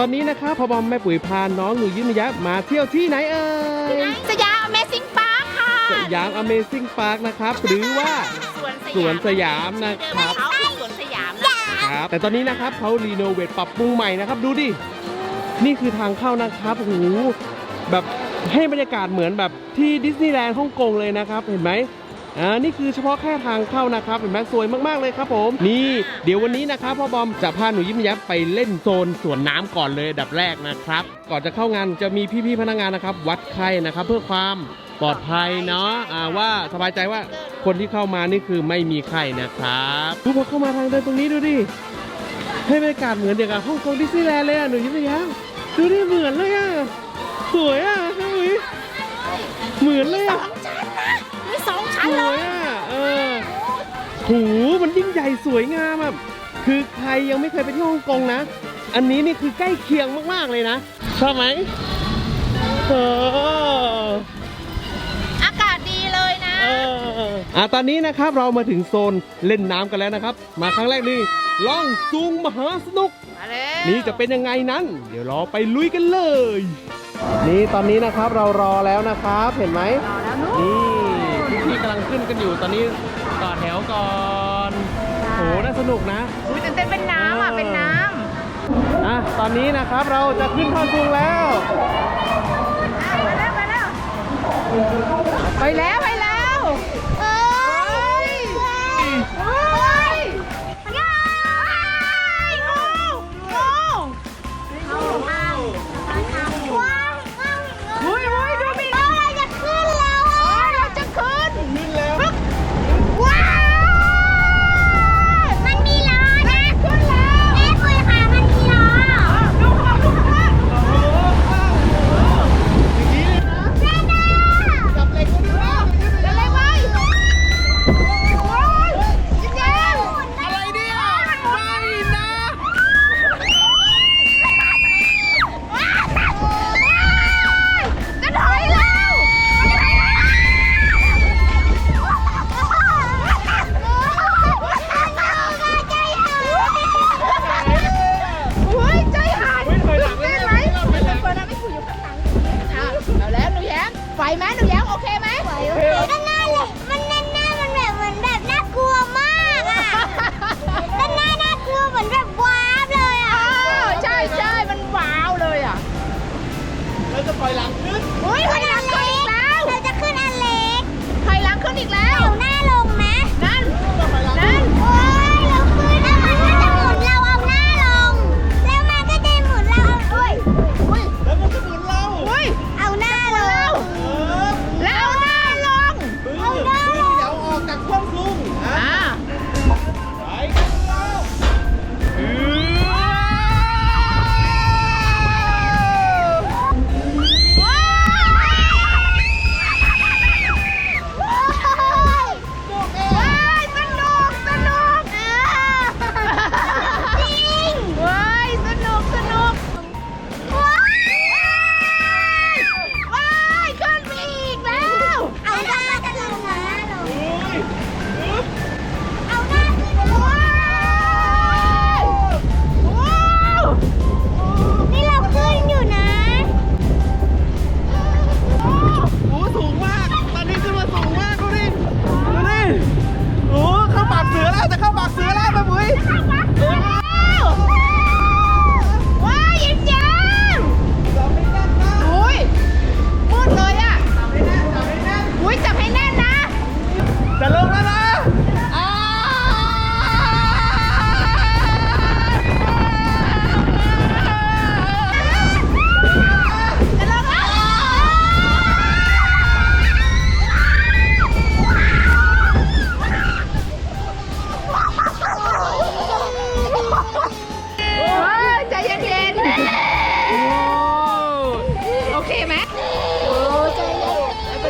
ตอนนี้นะครับพ่อบอมแม่ปุ๋ยพาน้องหนูยิ้มยักษ์มาเที่ยวที่ไหนเอ่ยสยาม Amazing Park ค่ะสยาม Amazing Park นะครับ หรือว่าสวนสสวนยามสยามนะครับเขาคือสวนสยามนะคะครับแต่ตอนนี้นะครับเขารีโนเวทปรับปรุงใหม่นะครับดูดินี่คือทางเข้านะครับโอ้โหแบบให้บรรยากาศเหมือนแบบที่ดิสนีย์แลนด์ฮ่องกงเลยนะครับ เห็นไหม อ่านี่คือเฉพาะแค่ทางเข้านะครับเห็นไหมสวยมากๆเลยครับผมนี่เดี๋ยววันนี้นะครับพ่อบอมจะพาหนูยิ้มแย้มไปเล่นโซนสวนน้ำก่อนเลยดับแรกนะครับ ก่อนจะเข้างานจะมีพี่ๆพนักงานนะครับ วัดไข้นะครับ เพื่อความปลอดภัยเนาะอ่าว่าสบายใจว่าคนที่เข้ามานี่คือไม่มีไข้นะครับทุกคนเข้ามาทางเดินตรงนี้ดูดิให้บรรยากาศเหมือนอย่างกับฮ่องกงดิสนีย์แลนด์เลยอะหนูยิ้มแย้มดูดิเหมือนเลยอะสวยอะน้องหมีเหมือนเลยอะ วยยอะเออหูมันยิ่งใหญ่สวยงามอะคือใครยังไม่เคยไปเที่ยวฮ่องกงนะ อันนี้นี่คือใกล้เคียงมากๆเลยนะชอบไหมเอออากาศดีเลยนะ เอออะตอนนี้นะครับเรามาถึงโซนเล่นน้ำกันแล้วนะครับ มาครั้งแรกนี่ล่องซุงมหาสนุก มาเลยนี่จะเป็นยังไงนั้น เดี๋ยวเราไปลุยกันเลย นี่ตอนนี้นะครับเรารอแล้วนะครับ เห็นไหมรอแล้วนุ๊กนี่ พี่ๆกำลังขึ้นกันอยู่ตอนนี้ต่อแถวก่อนโหน่าสนุกนะอุ้ยตื่นเต้นเป็นน้ำอะเป็นน้อะตอนนี้นะครับเราจะขึ้นท่อนซุงแล้วำไปแล้วไปแล้วไปแล้วไปแล้ว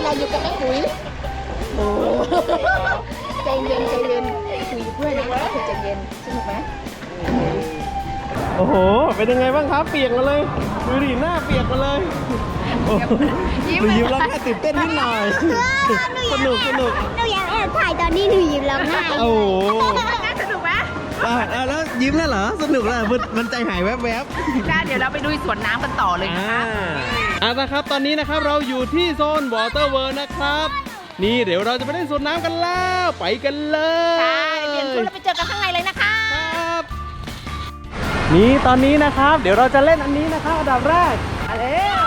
เป็นไรอยู่กับแม่ปุ๋ยโอ้ใจเย็นใจเย็นคุยเพื่อนนะคุยใจเย็นสนุกไหมโอ้โห เป็นยังไงบ้างครับ เปียกมาเลยดูดิหน้าเปียกมาเลยโอ้โหยิ้มหนูยิ้มแล้วแค่ตื่นเต้นนิดหน่อย สนุกสนุกหนูอยากแอบถ่ายตอนนี้หนูยิ้มร้องไห้โอ้โหน่าสนุกไหมแล้อะอะแล้วยิ้มแล้วเหรอ สนุกแล้วมันมันใจหายแวบได้เดี๋ยวเราไปดูสวนน้ำกันต่อเลยๆนะอ่าคะ อะนะครับตอนนี้นะครับเราอยู่ที่โซนวอเตอร์เวิร์นะครับ นี่เดี๋ยวเราจะไปเล่นสวนน้ำกันแล้วไปกันเลยใช่เปลี่ยนชุดแล้วไปเจอกันข้างในเลยนะคะครับ นี่ตอนนี้นะครับ เดี๋ยวเราจะเล่นอันนี้นะครับอันดับแรกมาเร็ว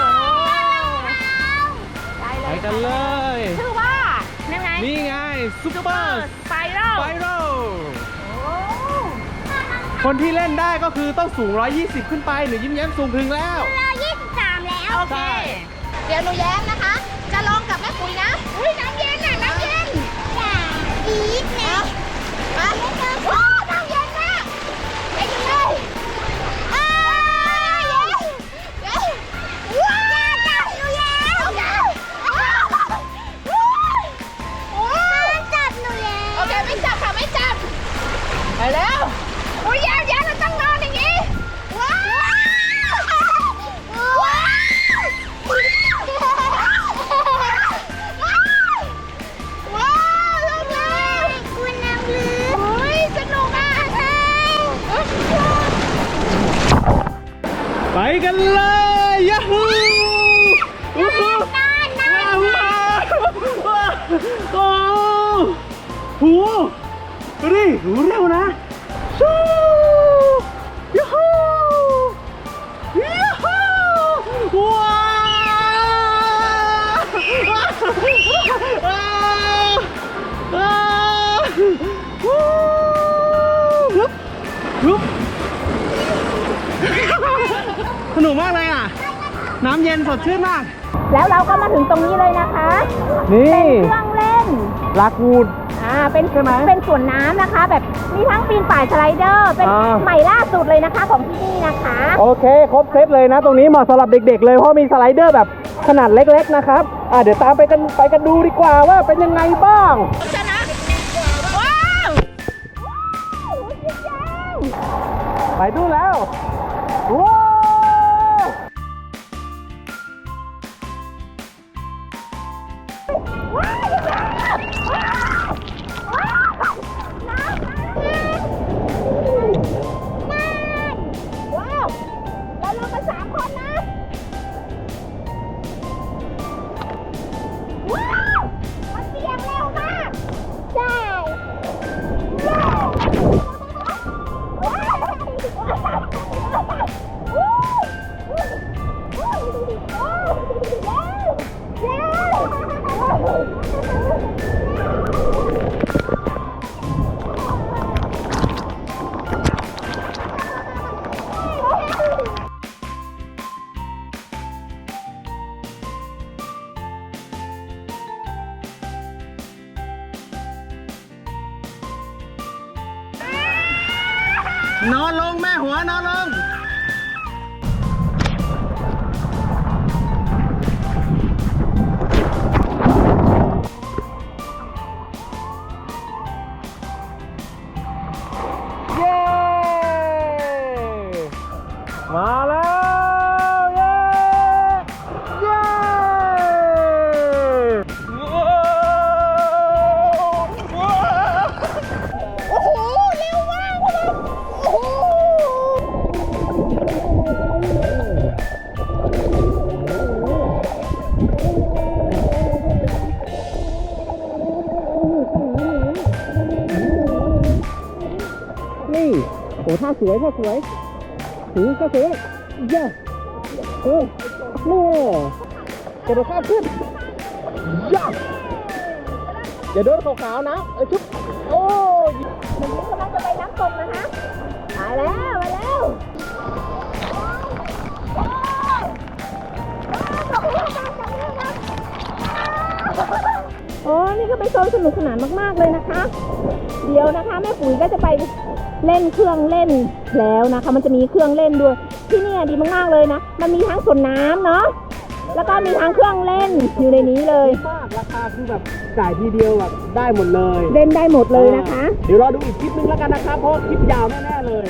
ได้เลไปยกันเลยชื่อว่านั่นไงนี่ไงซุปเปอร์สไปรัลไฟโรคนที่เล่นได้ก็คือต้องสูง 120 ขึ้นไปหนูยิ้มแย้มสูงถึงแล้ว เรา โอเค เดี๋ยวหนูแย้มนะคะ จะลองกับแม่ปุ๋ยนะ อุ้ยน้ำเย็นน่ะน้ำเย็นอย่าอีกนะมา กันเลยยาฮูวู้ฮู้นานนานว้าวว้าวโอ้โหดูดิหูเร็วนะชู นุกมากเลยอะ น้ำเย็นสดชื่นมาก แล้วเราก็มาถึงตรงนี้เลยนะคะ นี่ เป็นเครื่องเล่นลากูด อ่า เป็นใช่ไหมเป็นสวนน้ำนะคะ แบบมีทั้งปีนป่ายสไลเดอร์ เป็นอ่า ใหม่ล่าสุดเลยนะคะของที่นี่นะคะ โอเค ครบเซตเลยนะ ตรงนี้เหมาะสำหรับเด็กๆเลย เพราะมีสไลเดอร์แบบขนาดเล็กๆนะครับ อะเดี๋ยวตามไปกันไปกันดูดีกว่าว่าเป็นยังไงบ้าง ชนะ ว้าวไปดูแล้วว้า แอ้ท่าสวยท่าสวยถือก็สวยเย้เออนี่กระโดดข้ามขึ้นย่าอย่าโดนขาวๆนะเอ้ชุบโอ้ยวันนี้กำลังจะไปน้ำตกนะคะมาแล้วมาแล้ว อ้นี่ก็เป็นโซนสนุกสนานมากๆเลยนะคะ เดี๋ยวนะคะแม่ปุ๋ยก็จะไปเล่นเครื่องเล่นแล้วนะคะ มันจะมีเครื่องเล่นด้วย ที่เนี่ยดีมากๆเลยนะ มันมีทั้งสวนน้ำเนาะแล้วก็มีทั้งเครื่องเล่นอยู่ในนี้เลยมากราคาคือแบบจ่ายทีเดียวแบบได้หมดเลย เล่นได้หมดเลยนะคะ เดี๋ยวรอดูอีกคลิปนึงแล้วกันนะครับเพราะว่าคลิปยาวแน่ๆเลย